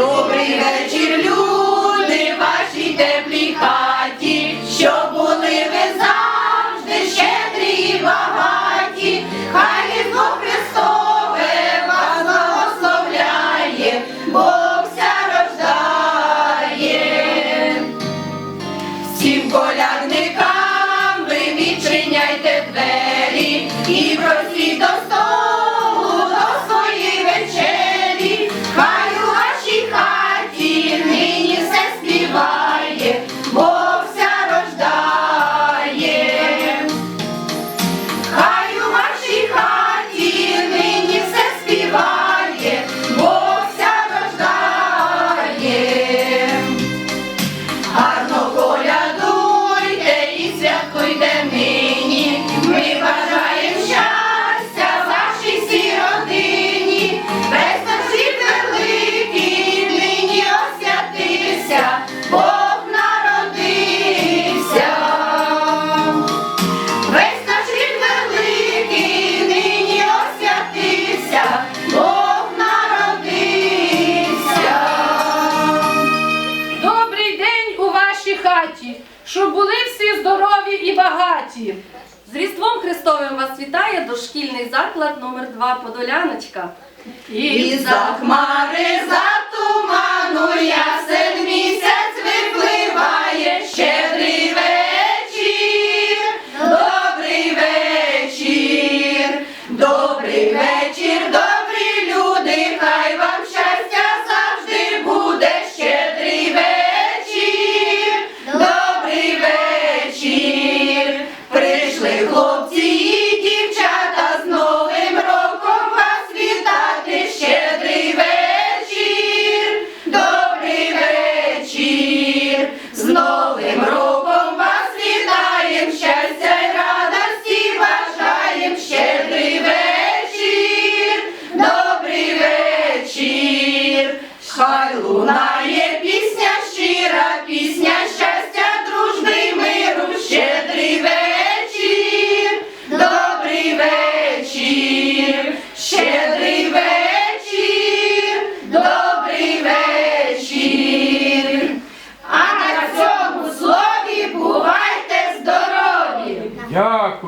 Добрий вечір, люди, вашій теплій хаті, що були ви завжди щедрі і багаті, хай різдво Христове вас благословляє, Бог вся рождає. Всім колядникам ви відчиняйте двері і просіть до щоб були всі здорові і багаті. З Різдвом Христовим вас вітає дошкільний заклад номер 2 Подоляночка. І за хмари, за туману я селі. Хай луна.